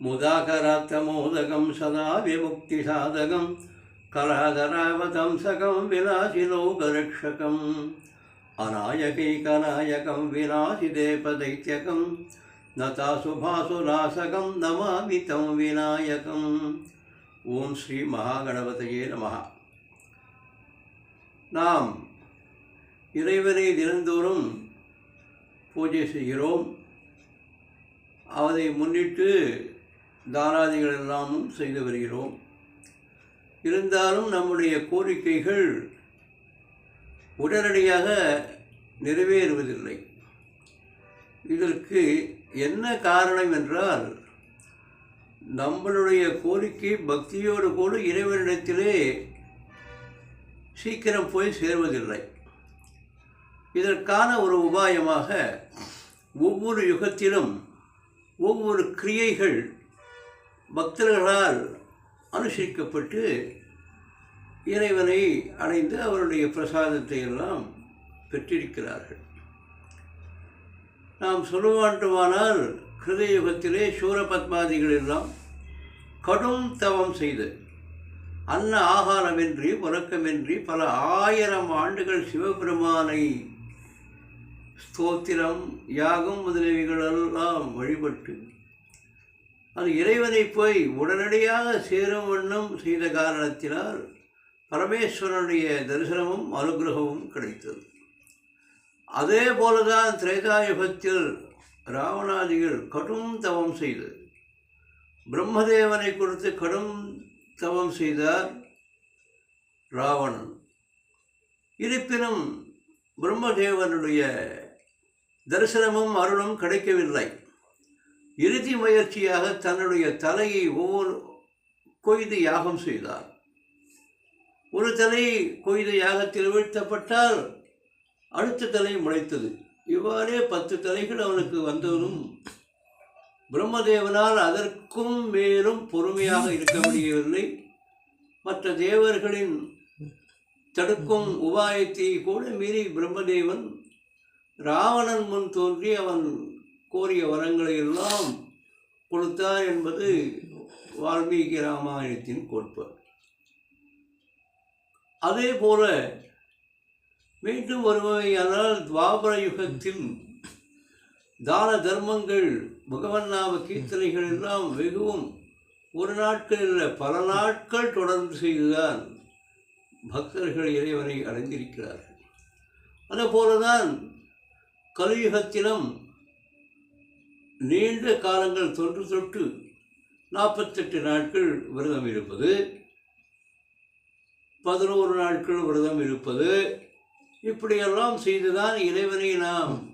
मुदाकरात्तमोदकं सदा विमुक्तिसाधकं कलाधरावतंसकं विलासिलोकरक्षकम् अनायकैकनायकं विनाशिदेपदैत्यकं नतासुभासुरासकं नमामि तं विनायकम् ஓம் ஸ்ரீ மகாகணபதையே நமஹ நாம் இறைவனை தினந்தோறும் பூஜை செய்கிறோம் அதை முன்னிட்டு தாராதிகள் எல்லாமும் செய்து வருகிறோம். இருந்தாலும் நம்முடைய கோரிக்கைகள் உடனடியாக நிறைவேறுவதில்லை. இதற்கு என்ன காரணம் என்றால் நம்மளுடைய கோரிக்கை பக்தியோடு கூட இறைவனிடத்திலே சீக்கிரம் போய் சேர்வதில்லை. இதற்கான ஒரு உபாயமாக ஒவ்வொரு யுகத்திலும் ஒவ்வொரு கிரியைகள் பக்தர்களால் அனுசரிக்கப்பட்டு இறைவனை அடைந்து அவருடைய பிரசாதத்தை எல்லாம் பெற்றிருக்கிறார்கள். நாம் சொல்லுவாண்டுமானால் வேண்டுமானால் யுகத்திலே சூரபத்மாதிகள் எல்லாம் கடும் தவம் செய்து அன்ன ஆகாரமின்றி உறக்கமின்றி பல ஆயிரம் ஆண்டுகள் சிவபெருமானை ஸ்தோத்திரம் யாகம் முதலியவைகளெல்லாம் வழிபட்டு அது இறைவனை போய் உடனடியாக சேரும் வண்ணம் செய்த காரணத்தினால் பரமேஸ்வரனுடைய தரிசனமும் அனுகிரகமும் கிடைத்தது. அதே போலதான் திரேதாயுகத்தில் ராவணாதிகள் கடும் தவம் செய்து பிரம்மதேவனை கொடுத்து கடும் தவம் செய்தார் ராவணன். இருப்பினும் பிரம்மதேவனுடைய தரிசனமும் அருளும் கிடைக்கவில்லை. இறுதி முயற்சியாக தன்னுடைய தலையை ஒவ்வொரு கொய்து யாகம் செய்தார். ஒரு தலை கொய்து யாகத்தில் வீழ்த்தப்பட்டால் அடுத்த தலை முளைத்தது. இவ்வாறே பத்து தலைகள் அவனுக்கு வந்ததும் பிரம்மதேவனால் அதற்கும் மேலும் பொறுமையாக இருக்க முடியவில்லை. மற்ற தேவர்களின் தடுக்கும் உபாயத்தை கூட மீறி பிரம்மதேவன் ராவணன் முன் தோன்றி அவன் கோரிய வரங்களை எல்லாம் கொடுத்தார் என்பது வால்மீகி ராமாயணத்தின் கோட்பாடு அதே போல மீண்டும் வருபவையானால் துவாபர யுகத்தில் தான தர்மங்கள் பகவன் நாம கீர்த்தனைகள் எல்லாம் வெகுவும் ஒரு நாட்கள் இல்லை பல நாட்கள் தொடர்ந்து செய்துதான் பக்தர்கள் இறைவனை அடைந்திருக்கிறார்கள். அதுபோலதான் கலியுகத்திலும் நீண்ட காலங்கள் தொன்று தொட்டு நாற்பத்தெட்டு நாட்கள் விரதம் இருப்பது பதினோரு நாட்கள் விரதம் இருப்பது இப்படியெல்லாம் செய்துதான் இறைவனை நாம்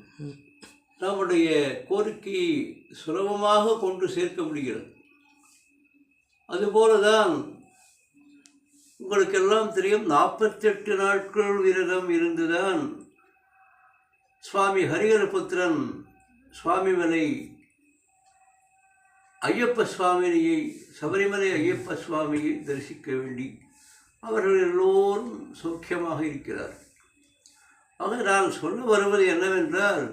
நம்முடைய கோரிக்கையை சுலபமாக கொண்டு சேர்க்க முடிகிறது. அதுபோலதான் உங்களுக்கெல்லாம் தெரியும் நாற்பத்தெட்டு நாட்கள் விரதம் இருந்துதான் சுவாமி ஹரிஹரபுத்திரன் சுவாமிமலை ஐயப்ப சுவாமியை சபரிமலை ஐயப்ப சுவாமியை தரிசிக்க வேண்டி அவர்கள் எல்லோரும் சௌக்கியமாக இருக்கிறார் ஆக நான் சொல்ல வருவது என்னவென்றால்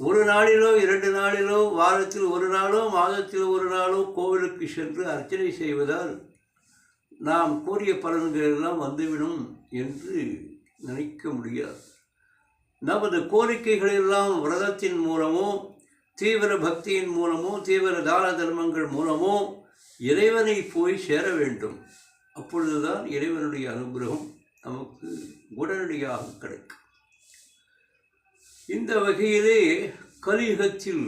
ஒரு நாளிலோ இரண்டு நாளிலோ வாரத்தில் ஒரு நாளோ மாதத்தில் ஒரு நாளோ கோவிலுக்கு சென்று அர்ச்சனை செய்வதால் நாம் கூறிய பலன்கள் எல்லாம் வந்துவிடும் என்று நினைக்க முடியாது. நமது கோரிக்கைகளெல்லாம் விரதத்தின் மூலமோ தீவிர பக்தியின் மூலமோ தீவிர தான தர்மங்கள் மூலமோ இறைவனை போய் சேர வேண்டும். அப்பொழுதுதான் இறைவனுடைய அனுகிரகம் நமக்கு உடனடியாக கிடைக்கும். இந்த வகையிலே கலியுகத்தில்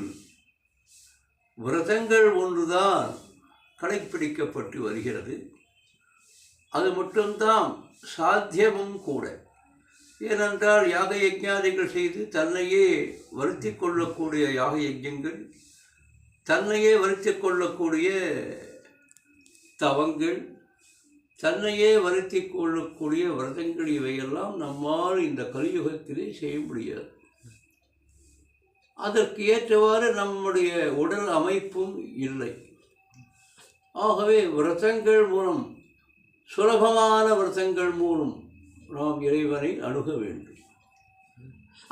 விரதங்கள் ஒன்றுதான் கடைப்பிடிக்கப்பட்டு வருகிறது. அது மட்டும்தான் சாத்தியமும் கூட. ஏனென்றால் யாக யஜ்ஞாதிகள் செய்து தன்னையே வருத்தி கொள்ளக்கூடிய யாக யஜ்யங்கள் தன்னையே வருத்தி கொள்ளக்கூடிய தவங்கள் தன்னையே வருத்தி கொள்ளக்கூடிய விரதங்கள் இவையெல்லாம் நம்மால் இந்த கலியுகத்திலே செய்ய முடியாது. அதற்கு ஏற்றவாறு நம்முடைய உடல் அமைப்பும் இல்லை. ஆகவே விரதங்கள் மூலம் சுலபமான விரதங்கள் மூலம் நாம் இறைவனை அணுக வேண்டும்.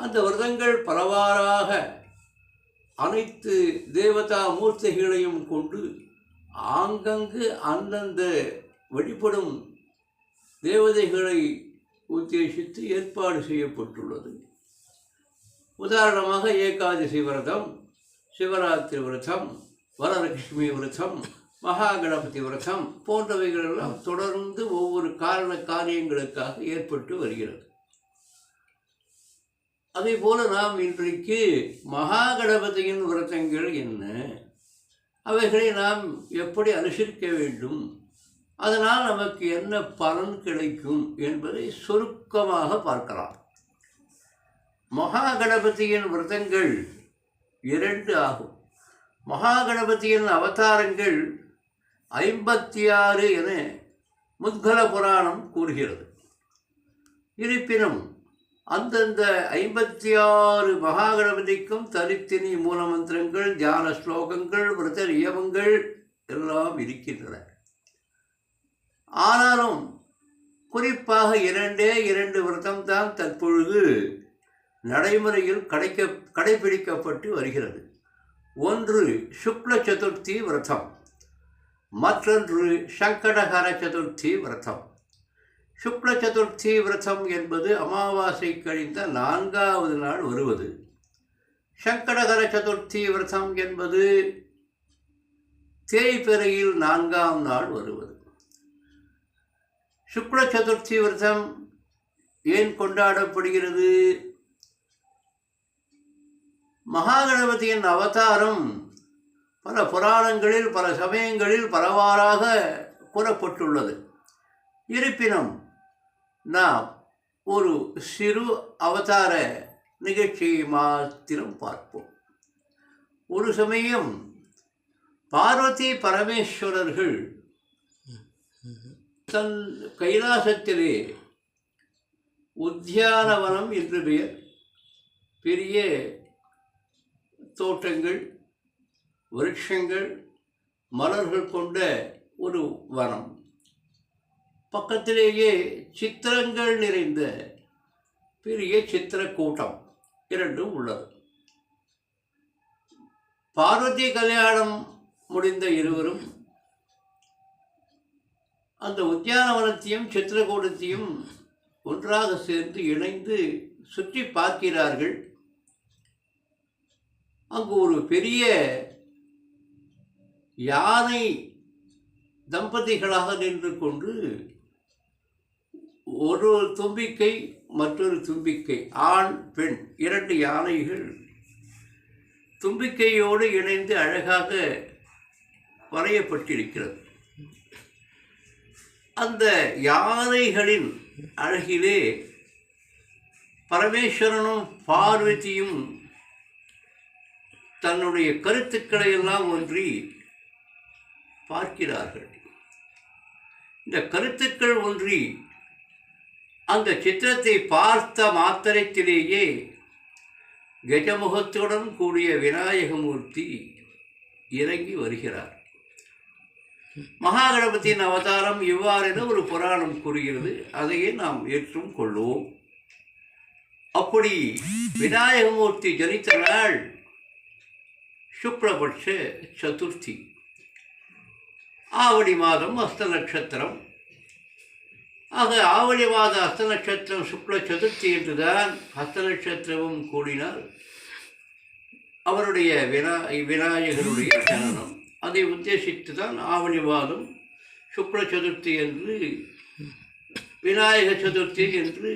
அந்த விரதங்கள் பலவாறாக அனைத்து தேவதா மூர்த்திகளையும் கொண்டு ஆங்கங்கு அந்தந்த வழிபடும் தேவதைகளை உத்தேசித்து ஏற்பாடு செய்யப்பட்டுள்ளது. உதாரணமாக ஏகாதசி விரதம் சிவராத்திரி விரதம் வரலட்சுமி விரதம் மகாகணபதி விரதம் போன்றவைகளெல்லாம் தொடர்ந்து ஒவ்வொரு காரண காரியங்களுக்காக ஏற்பட்டு வருகிறது. அதே போல நாம் இன்றைக்கு மகாகணபதியின் விரதங்கள் என்ன? அவைகளை நாம் எப்படி அனுசரிக்க வேண்டும்? அதனால் நமக்கு என்ன பலன் கிடைக்கும் என்பதை சுருக்கமாக பார்க்கலாம். மகாகணபதியின் விரதங்கள் இரண்டு ஆகும். மகாகணபதியின் அவதாரங்கள் ஐம்பத்தி ஆறு என முத்கல புராணம் கூறுகிறது. இருப்பினும் அந்தந்த ஐம்பத்தி ஆறு மகாகணபதிக்கும் தனித்தனி மூலமந்திரங்கள் தியான ஸ்லோகங்கள் விரத நியமங்கள் எல்லாம் இருக்கின்றன. ஆனாலும் குறிப்பாக இரண்டே இரண்டு விரதம் தான் தற்பொழுது நடைமுறையில் கடைக்க கடைபிடிக்கப்பட்டு வருகிறது. ஒன்று சுக்ல சதுர்த்தி விரதம். மற்றொன்று சங்கடகர சதுர்த்தி விரதம். சுக்ல சதுர்த்தி விரதம் என்பது அமாவாசை கழிந்த நான்காவது நாள் வருவது. சங்கடகர சதுர்த்தி விரதம் என்பது தேய்பிறையில் நான்காம் நாள் வருவது. சுக்ல சதுர்த்தி விரதம் ஏன் கொண்டாடப்படுகிறது? மகாகணபதியின் அவதாரம் பல புராணங்களில் பல சமயங்களில் பலவாறாக கூறப்பட்டுள்ளது. இருப்பினும் நாம் ஒரு சிறு அவதார நிகழ்ச்சியை மாத்திரம் பார்ப்போம். ஒரு சமயம் பார்வதி பரமேஸ்வரர்கள் தன் கைலாசத்திலே உத்தியானவனம் என்று பெயர் பெரிய தோட்டங்கள் விருட்சங்கள் மலர்கள் கொண்ட ஒரு வனம். பக்கத்திலேயே சித்திரங்கள் நிறைந்த பெரிய சித்திர கூட்டம் இரண்டும் உள்ளது. பார்வதி கல்யாணம் முடிந்த இருவரும் அந்த உத்தியானவனத்தையும் சித்திரக்கூடத்தையும் ஒன்றாக சேர்ந்து இணைந்து சுற்றி பார்க்கிறார்கள். அங்கு ஒரு பெரிய யானை தம்பதிகளாக நின்று கொண்டு ஒரு தும்பிக்கை மற்றொரு தும்பிக்கை ஆண் பெண் இரண்டு யானைகள் தும்பிக்கையோடு இணைந்து அழகாக வரையப்பட்டிருக்கிறது. அந்த யானைகளின் அழகிலே பரமேஸ்வரனும் பார்வதியும் தன்னுடைய கருத்துக்களை எல்லாம் ஒன்றி பார்க்கிறார்கள். இந்த கருத்துக்கள் ஒன்றி அந்த சித்திரத்தை பார்த்த மாத்திரத்திலேயே கஜமுகத்துடன் கூடிய விநாயகமூர்த்தி இறங்கி வருகிறார். மகாகணபதியின் அவதாரம் இவ்வாறென ஒரு புராணம் கூறுகிறது. அதையே நாம் ஏற்றும் கொள்வோம். அப்படி விநாயகமூர்த்தி ஜனித்த நாள் சுக்லபட்ச சதுர்த்தி. ஆவணி மாதம் அஸ்த நட்சத்திரம். ஆக ஆவணி மாத அஸ்த நட்சத்திரம் சுக்ல சதுர்த்தி என்றுதான் அஸ்த நட்சத்திரமும் கூடினால் அவருடைய வினா விநாயகருடைய ஜனனம் அதை உத்தேசித்து தான் ஆவணி மாதம் சுக்ல சதுர்த்தி என்று விநாயக சதுர்த்தி என்று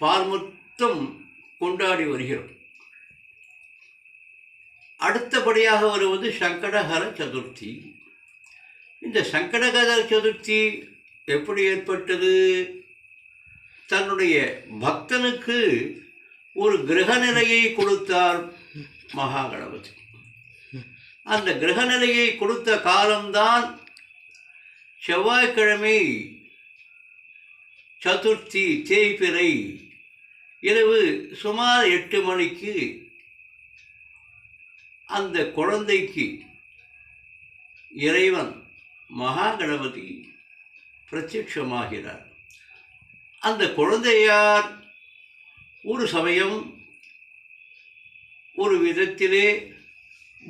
பார்மொத்தம் கொண்டாடி வருகிறோம். அடுத்தபடியாக வருவது சங்கடஹர சதுர்த்தி. இந்த சங்கடகத சதுர்த்தி எப்படி ஏற்பட்டது? தன்னுடைய பக்தனுக்கு ஒரு கிரக நிலையை கொடுத்தார் மகாகணபதி. அந்த கிரக நிலையை கொடுத்த காலம்தான் செவ்வாய்க்கிழமை சதுர்த்தி தேய்பிறை இரவு சுமார் எட்டு மணிக்கு அந்த குழந்தைக்கு இறைவன் மகாகணபதி பிரத்யட்சமாகிறார். அந்த குழந்தையார் ஒரு சமயம் ஒரு விதத்திலே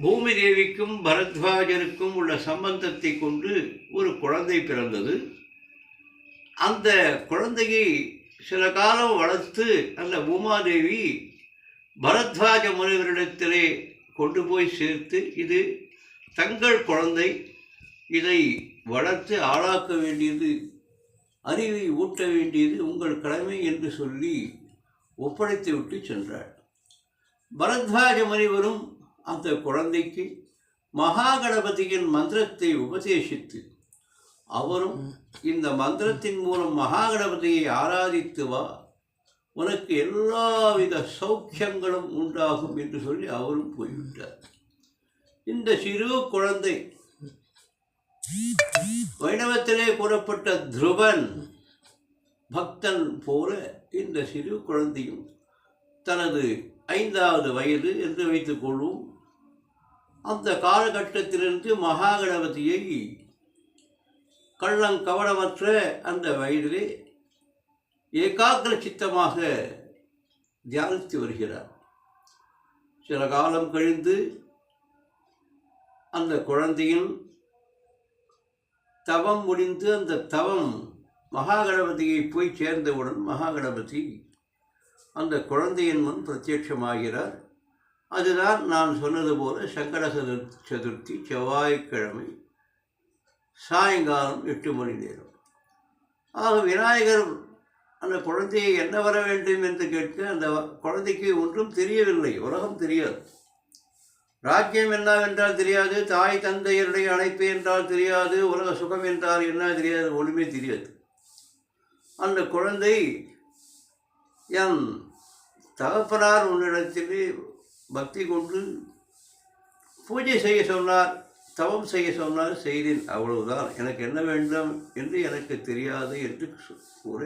பூமி தேவிக்கும் பரத்வாஜருக்கும் உள்ள சம்பந்தத்தை கொண்டு ஒரு குழந்தை பிறந்தது. அந்த குழந்தையை சில காலம் வளர்த்து அந்த பூமாதேவி பரத்வாஜ முனிவரிடத்திலே கொண்டு போய் சேர்த்து இது தங்கள் குழந்தை இதை வளர்த்து ஆளாக்க வேண்டியது அறிவை ஊட்ட வேண்டியது உங்கள் கடமை என்று சொல்லி ஒப்படைத்து விட்டு சென்றாள். பரத்வாஜ முனிவரும் அந்த குழந்தைக்கு மகாகணபதியின் மந்திரத்தை உபதேசித்து அவரும் இந்த மந்திரத்தின் மூலம் மகாகணபதியை ஆராதித்து வா உனக்கு எல்லாவித சௌக்கியங்களும் உண்டாகும் என்று சொல்லி அவரும் போய்விட்டார். இந்த சிறு குழந்தை வைணவத்திலே கூறப்பட்ட துருவன் பக்தன் போல இந்த சிறு குழந்தையும் தனது ஐந்தாவது வயது என்று வைத்துக் கொள்வோம். அந்த காலகட்டத்திலிருந்து மகாகணபதியை கள்ளம் கவனமற்ற அந்த வயதிலே ஏகாகிர சித்தமாக தியானித்து வருகிறார். சில காலம் கழிந்து அந்த குழந்தையின் தவம் முடிந்து அந்த தவம் மகாகணபதியை போய் சேர்ந்தவுடன் மகாகணபதி அந்த குழந்தையின் முன் பிரத்யட்சமாகிறார் அதுதான் நான் சொன்னது போல சங்கட சதுர் சதுர்த்தி செவ்வாய்க்கிழமை சாயங்காலம் எட்டு மணி நேரம். ஆக விநாயகர் அந்த குழந்தையை என்ன வர வேண்டும் என்று கேட்க அந்த குழந்தைக்கு ஒன்றும் தெரியவில்லை உலகம் தெரியாது. ராஜ்யம் என்னவென்றால் தெரியாது தாய் தந்தையருடைய அழைப்பு என்றால் தெரியாது உலக சுகம் என்றால் என்ன தெரியாது ஒன்றுமே தெரியாது. அந்த குழந்தை என் தகப்பனார் உன்னிடத்தில் பக்தி கொண்டு பூஜை செய்ய சொன்னார் தவம் செய்ய சொன்னார் செய்தேன். அவ்வளவுதான். எனக்கு என்ன வேண்டும் என்று எனக்கு தெரியாது என்று கூற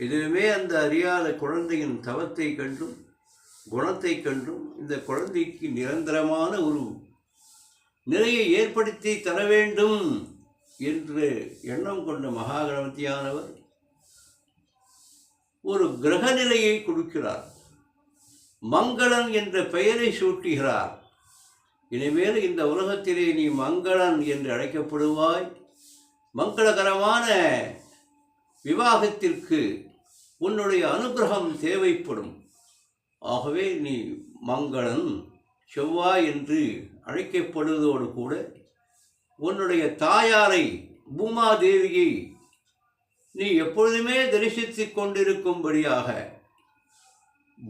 எதுவுமே அந்த அறியாத குழந்தையின் தவத்தை கண்டும் குணத்தை கண்டும் இந்த குழந்தைக்கு நிரந்தரமான ஒரு நிலையை ஏற்படுத்தி தர வேண்டும் என்று எண்ணம் கொண்ட மகாகணபதியானவர் ஒரு கிரக நிலையை கொடுக்கிறார். மங்களன் என்ற பெயரை சூட்டுகிறார். இனிமேல் இந்த உலகத்திலே நீ மங்களன் என்று அழைக்கப்படுவாய். மங்களகரமான விவாகத்திற்கு உன்னுடைய அனுகிரகம் தேவைப்படும். ஆகவே நீ மங்களன் செவ்வாய் என்று அழைக்கப்படுவதோடு கூட உன்னுடைய தாயாரை பூமாதேவியை நீ எப்பொழுதுமே தரிசித்துக் கொண்டிருக்கும்படியாக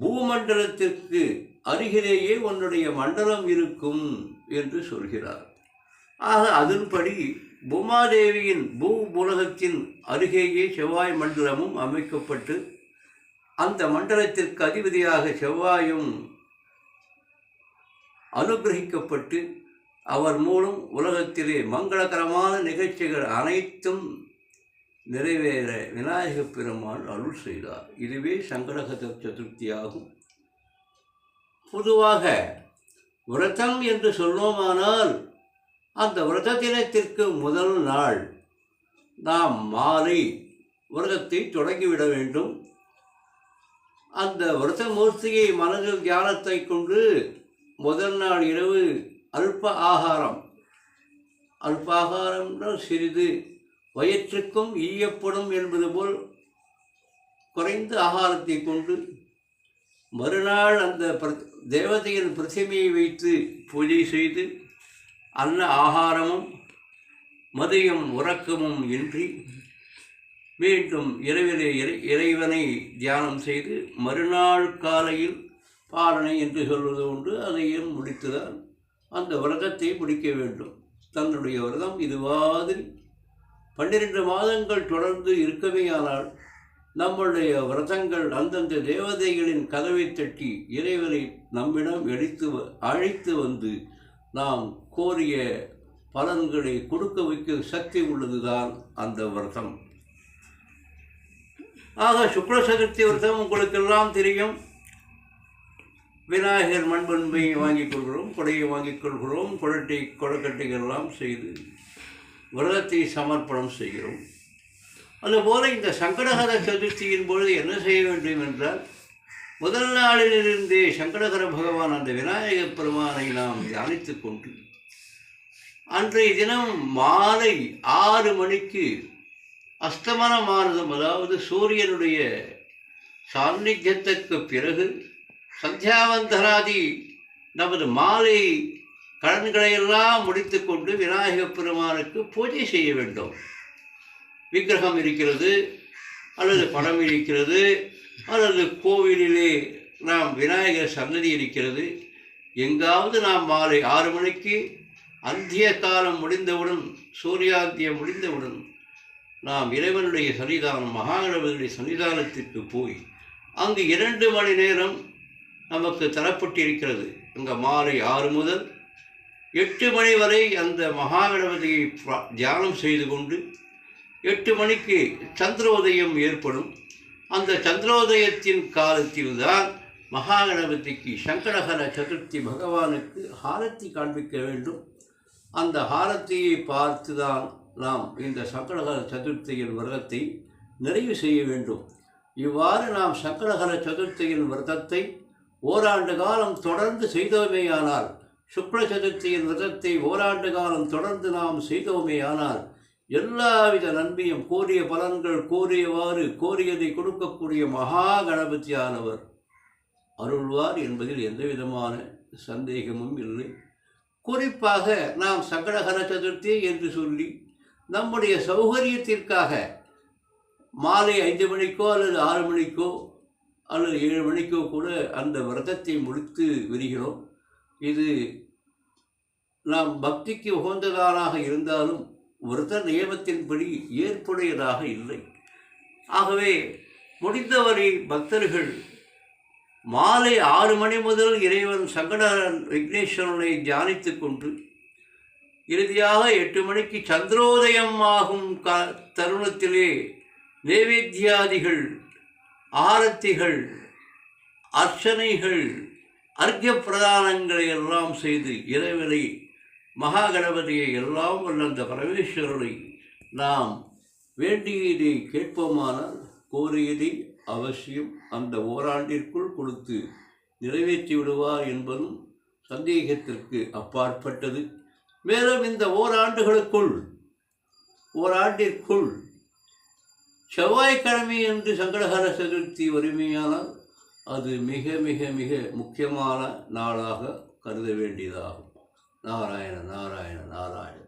பூமண்டலத்திற்கு அருகிலேயே உன்னுடைய மண்டலம் இருக்கும் என்று சொல்கிறார். ஆக அதன்படி பூமாதேவியின் பூ உலகத்தின் அருகேயே செவ்வாய் மண்டலமும் அமைக்கப்பட்டு அந்த மண்டலத்திற்கு அதிபதியாக செவ்வாயும் அனுகிரகிக்கப்பட்டு அவர் மூலம் உலகத்திலே மங்களகரமான நிகழ்ச்சிகள் அனைத்தும் நிறைவேற விநாயகப் பெருமான் அருள் செய்தார். இதுவே சங்கடக சதுர்த்தியாகும். பொதுவாக விரதம் என்று சொல்லுவோமானால் அந்த விரத தினத்திற்கு முதல் நாள் நாம் மாலை விரதத்தை தொடங்கிவிட வேண்டும். அந்த விரதமூர்த்தியை மனதில் தியானத்தை கொண்டு முதல் நாள் இரவு அல்ப ஆகாரம். அல்பாகாரம்னா சிறிது. வயிற்றுக்கும் ஈயப்படும் என்பது போல் குறைந்த ஆகாரத்தை கொண்டு மறுநாள் அந்த பிர- தேவதையின் பிரதிமையை வைத்து பூஜை செய்து அன்ன ஆகாரமும் மதியம் உறக்கமும் இன்றி மீண்டும் இரவிலே இறை இறைவனை தியானம் செய்து மறுநாள் காலையில் பாலனை என்று சொல்வது உண்டு. அதையும் முடித்துதான் அந்த விரதத்தை முடிக்க வேண்டும். தன்னுடைய விரதம் இதுவாதில் பன்னிரண்டு மாதங்கள் தொடர்ந்து இருக்கவேயானால் நம்முடைய விரதங்கள் அந்தந்த தேவதைகளின் கதவை தட்டி இறைவனை நம்மிடம் எடுத்து வ- அழைத்து வந்து நாம் கோரிய பலன்களை கொடுக்க வைக்க சக்தி உள்ளதுதான் அந்த விரதம். ஆக சுக்ல சதுர்த்தி விரதம் உங்களுக்கெல்லாம் தெரியும். விநாயகர் மண்பண்பை வாங்கிக் கொள்கிறோம் கொடையை வாங்கிக் கொள்கிறோம் குழட்டை கொழக்கட்டைகள்லாம் செய்து விரதத்தை சமர்ப்பணம் செய்கிறோம். அதுபோல் இந்த சங்கடஹர சதுர்த்தியின் பொழுது என்ன செய்ய வேண்டும் என்றால் முதல் நாளிலிருந்தே சங்கடகர பகவான் அந்த விநாயகப் பெருமானை நாம் தியானித்து கொண்டு அன்றைய தினம் மாலை ஆறு மணிக்கு அஸ்தமனமானதும் அதாவது சூரியனுடைய சாநித்தியத்துக்கு பிறகு சந்தியாவந்தராதி நமது மாலை கடன்களையெல்லாம் முடித்துக்கொண்டு விநாயகப் பெருமானுக்கு பூஜை செய்ய வேண்டும். விக்கிரகம் இருக்கிறது அல்லது படம் இருக்கிறது அல்லது கோவிலிலே நாம் விநாயகர் சன்னதி இருக்கிறது. எங்காவது நாம் மாலை ஆறு மணிக்கு அந்திய காலம் முடிந்தவுடன் சூரியாந்தியம் முடிந்தவுடன் நாம் இறைவனுடைய சன்னிதானம் மகாகணபதியுடைய சன்னிதானத்திற்கு போய் அங்கு இரண்டு மணி நேரம் நமக்கு தரப்பட்டிருக்கிறது அங்கே மாலை ஆறு முதல் எட்டு மணி வரை அந்த மகாகணபதியை தியானம் செய்து கொண்டு எட்டு மணிக்கு சந்திரோதயம் ஏற்படும். அந்த சந்திரோதயத்தின் காலத்தில்தான் மகாகணபதிக்கு சங்கடகர சதுர்த்தி பகவானுக்கு ஹாரத்தி காண்பிக்க வேண்டும். அந்த ஹாரத்தியை பார்த்து தான் நாம் இந்த சங்கடகர சதுர்த்தியின் விரதத்தை நிறைவு செய்ய வேண்டும். இவ்வாறு நாம் சங்கடகர சதுர்த்தியின் விரதத்தை ஓராண்டு காலம் தொடர்ந்து செய்தோமேயானால் சுக்ல சதுர்த்தியின் விரதத்தை ஓராண்டு காலம் தொடர்ந்து நாம் செய்தோமேயானால் எல்லாவித நன்மையும் கோரிய பலன்கள் கோரியவாறு கோரியதை கொடுக்கக்கூடிய மகா கணபதியானவர். அருள்வார் என்பதில் எந்தவிதமான சந்தேகமும் இல்லை. குறிப்பாக நாம் சங்கடகர சதுர்த்தி என்று சொல்லி நம்முடைய சௌகரியத்திற்காக மாலை ஐந்து மணிக்கோ அல்லது ஆறு மணிக்கோ அல்லது ஏழு மணிக்கோ கூட அந்த விரதத்தை முடித்து வருகிறோம் இது நாம் பக்திக்கு உகந்ததானாக இருந்தாலும் விரத நியமத்தின்படி ஏற்புடையதாக இல்லை. ஆகவே முடிந்தவரை பக்தர்கள் மாலை ஆறு மணி முதல் இறைவன் சங்கடரன் விக்னேஸ்வரனை தியானித்து கொண்டு இறுதியாக எட்டு மணிக்கு சந்திரோதயம் ஆகும் க தருணத்திலே நைவேத்தியாதிகள் ஆரத்திகள் அர்ச்சனைகள் அர்க்க பிரதானங்களை எல்லாம் செய்து இறைவனை மகாகணபதியை எல்லாம் உள்ள அந்த பரமேஸ்வரனை நாம் வேண்டியதை கேட்போமானால் கோரியதை அவசியம் அந்த ஓராண்டிற்குள் கொடுத்து நிறைவேற்றி விடுவார் என்பதும் சந்தேகத்திற்கு அப்பாற்பட்டது. மேலும் இந்த ஓராண்டுகளுக்குள் ஓராண்டிற்குள் செவ்வாய்க்கிழமை என்று சங்கடஹர சதுர்த்தி வறுமையானால் அது மிக மிக மிக முக்கியமான நாளாக கருத வேண்டியதாகும். நாராயண நாராயண நாராயண.